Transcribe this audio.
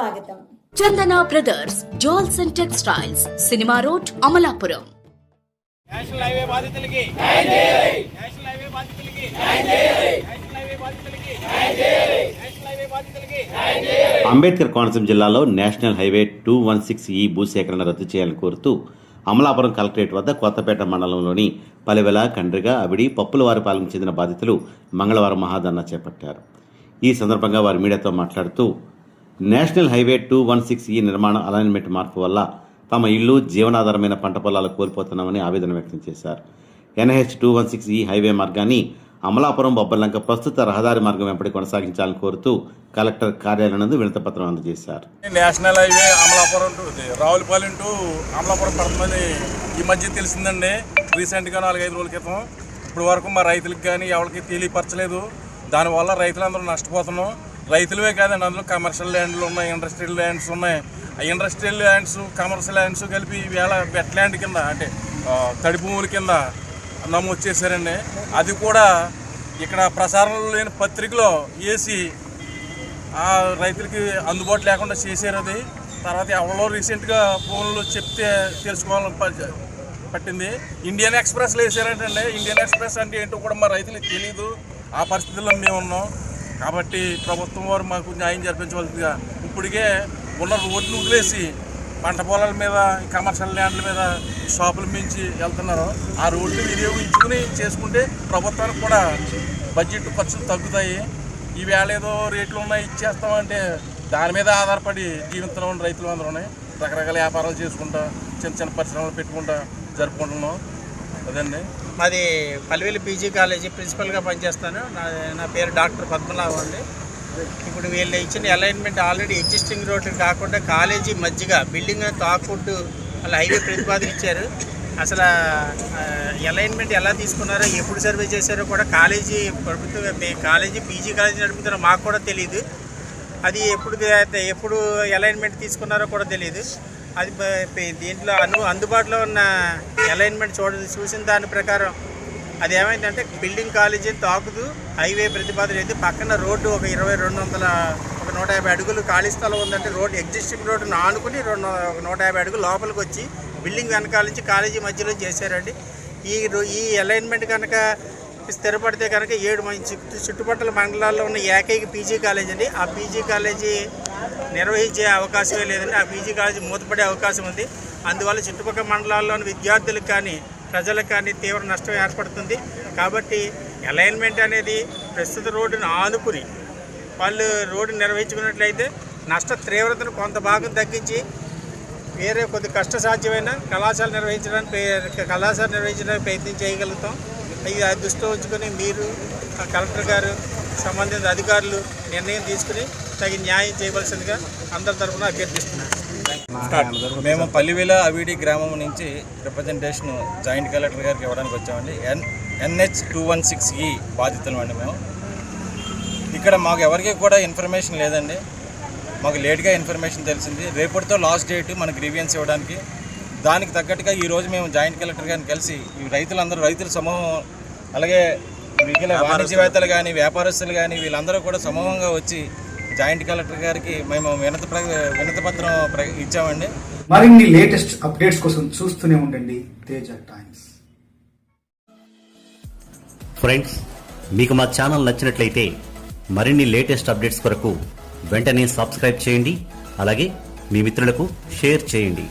స్వాగతం. Chandana brothers jewels and textiles cinema road Amalapuram. National highway బాధితులకి. National highway బాధితులకి. National highway బాధితులకి. National highway బాధితులకి. అంబేద్కర్ కోనసీమ జిల్లాలో national highway two one six ఈ భూసేకరణ రద్దు చేయాలని కోరుతూ అమలాపురం కలెక్టరేట్ వద్ద కొత్తపేట మండలంలోని పలివెల కండ్రిగ అవిడి పప్పులవారిపాలెం చెందిన బాధితులు మంగళవారం మహాధర్నా చేపట్టారు. ఈ సందర్భంగా వారు మీడియాతో మాట్లాడుతూ national highway two one six ఈ నిర్మాణ అలైన్మెంట్ మార్పు వల్ల తమ ఇల్లు జీవనాధారమైన పంట పొలాలు కోల్పోతున్నామని ఆవేదన వ్యక్తం చేశారు. ఎన్హెచ్ టూ వన్ సిక్స్ ఈ హైవే మార్గాన్ని అమలాపురం బొబ్బర్లంక ప్రస్తుత రహదారి మార్గం వెంపటి కొనసాగించాలని కోరుతూ కలెక్టర్ కార్యాలయం నందు వినతిపత్రం అందజేశారు. National highway Amalapuram to Ravulapalem to Amalapuram పడుతుందని ఈ మధ్య తెలిసిందండి. రీసెంట్గా నాలుగైదు రోజుల క్రితం ఇప్పుడు వరకు మా రైతులకు కానీ ఎవరికి తెలియపరచలేదు. దానివల్ల రైతులందరూ నష్టపోతున్నాం. రైతులవే కాదండి అందులో కమర్షియల్ ల్యాండ్లు ఉన్నాయి ఇండస్ట్రియల్ ల్యాండ్స్ ఉన్నాయి. ఆ ఇండస్ట్రియల్ ల్యాండ్స్ కమర్షియల్ ల్యాండ్స్ కలిపి వేళ వెట్ ల్యాండ్ కింద అంటే తడి భూముల కింద నమోదు చేశారండి. అది కూడా ఇక్కడ ప్రసారంలో లేని పత్రికలో వేసి ఆ రైతులకి అందుబాటు లేకుండా చేశారు అది. తర్వాత ఎవరో రీసెంట్గా ఫోన్లో చెప్తే తెలుసుకోవాలని ప- పట్టింది. ఇండియన్ ఎక్స్ప్రెస్లో వేసారంటే ఇండియన్ ఎక్స్ప్రెస్ అంటే ఏంటో కూడా మా రైతులకు తెలియదు ఆ పరిస్థితుల్లో మేము ఉన్నాం కాబట్టి ప్రభుత్వం వారు మాకు న్యాయం జరిపించవలసిందిగా ఇప్పటికే ఉన్న రోడ్లు వదిలేసి పంట పొలాల మీద కమర్షియల్ ల్యాండ్ల మీద షాపుల మించి వెళ్తున్నారు. ఆ రోడ్లు వినియోగించుకుని చేసుకుంటే ప్రభుత్వానికి కూడా బడ్జెట్ ఖర్చులు తగ్గుతాయి. ఈవేళ ఏదో రేట్లు ఉన్నాయి ఇచ్చేస్తామంటే దాని మీద ఆధారపడి జీవితంలో ఉన్న రైతులు అందరూ రకరకాల వ్యాపారాలు చేసుకుంటా చిన్న చిన్న పరిశ్రమలు పెట్టుకుంటా జరుపుకుంటున్నాం. అదండి. మాది పల్లివేలు పీజీ కాలేజీ ప్రిన్సిపల్గా పనిచేస్తాను. నా నా పేరు డాక్టర్ పద్మనాభం అండి. ఇప్పుడు వీళ్ళు ఇచ్చిన అలైన్మెంట్ ఆల్రెడీ ఎగ్జిస్టింగ్ రోడ్డు కాకుండా కాలేజీ మధ్యగా బిల్డింగ్ తాకుడ్డు వాళ్ళ హైవే ప్రతిపాదన ఇచ్చారు. అసలు అలైన్మెంట్ ఎలా తీసుకున్నారో ఎప్పుడు సర్వే చేశారో కూడా కాలేజీ ప్రభుత్వం మీ కాలేజీ పీజీ కాలేజీ నడుపుతారో మాకు కూడా తెలియదు అది ఎప్పుడు ఎప్పుడు అలైన్మెంట్ తీసుకున్నారో కూడా తెలియదు అది దీంట్లో అను అందుబాటులో ఉన్న అలైన్మెంట్ చూడ చూసిన దాని ప్రకారం అది ఏమైందంటే బిల్డింగ్ కాలేజీ తాకుతూ హైవే ప్రతిపాదన అయితే పక్కన రోడ్డు ఒక ఇరవై రెండు వందల ఒక నూట యాభై అడుగులు ఖాళీ స్థలం ఉందంటే రోడ్డు ఎగ్జిస్టింగ్ రోడ్డును ఆనుకుని రెండు ఒక నూట యాభై అడుగులు లోపలికి వచ్చి బిల్డింగ్ వెనకాల నుంచి కాలేజీ మధ్యలో చేశారండి. ఈ రో- ఈ అలైన్మెంట్ కనుక స్థిరపడితే కనుక ఏడు మంచి చుట్టుపక్కల మండలాల్లో ఉన్న ఏకైక పీజీ కాలేజ్ అండి. ఆ పీజీ కాలేజీ నిర్వహించే అవకాశమే లేదండి. ఆ పీజీ కాలేజీ మూతపడే అవకాశం ఉంది. అందువల్ల చుట్టుపక్కల మండలాల్లోని విద్యార్థులకు కానీ ప్రజలకు కానీ తీవ్ర నష్టం ఏర్పడుతుంది. కాబట్టి అలైన్మెంట్ అనేది ప్రస్తుత రోడ్డును ఆనుకుని వాళ్ళు రోడ్డు నిర్వహించుకున్నట్లయితే నష్ట తీవ్రతను కొంత భాగం తగ్గించి వేరే కొద్ది కష్టసాధ్యమైన కళాశాల నిర్వహించడానికి కళాశాల నిర్వహించడానికి ప్రయత్నం చేయగలుగుతాం. ఇది అది దృష్టిలో ఉంచుకొని మీరు ఆ కలెక్టర్ గారు సంబంధిత అధికారులు నిర్ణయం తీసుకుని తగిన న్యాయం చేయవలసిందిగా అందరి తరఫున అభ్యర్థిస్తున్నాను. మేము పల్లివేల అవిడి గ్రామం నుంచి రిప్రజెంటేషన్ జాయింట్ కలెక్టర్ గారికి ఇవ్వడానికి వచ్చామండి. N NH two one six ఈ బాధితులు అండి మేము. ఇక్కడ మాకు ఎవరికి కూడా ఇన్ఫర్మేషన్ లేదండి. మాకు లేట్గా ఇన్ఫర్మేషన్ తెలిసింది. రేపటితో లాస్ట్ డేట్ మన గ్రీవియన్స్ ఇవ్వడానికి దానికి తగ్గట్టుగా ఈరోజు మేము జాయింట్ కలెక్టర్ గారిని కలిసి ఈ రైతులందరూ రైతుల సమూహం అలాగే మిగిలిన వాణిజ్యవేత్తలు కానీ వ్యాపారస్తులు కానీ వీళ్ళందరూ కూడా సమూహంగా వచ్చి జాయింట్ కలెక్టర్ గారికి మేము వినతి ప్ర వినతి పత్రం ఇచ్చామండి. మరిన్ని లేటెస్ట్ అప్డేట్స్ కోసం చూస్తూనే ఉండండి తేజ టైమ్స్. ఫ్రెండ్స్ మీకు మా ఛానల్ నచ్చినట్లయితే మరిన్ని లేటెస్ట్ అప్డేట్స్ కొరకు వెంటనే సబ్స్క్రైబ్ చేయండి అలాగే మీ మిత్రులకు షేర్ చేయండి.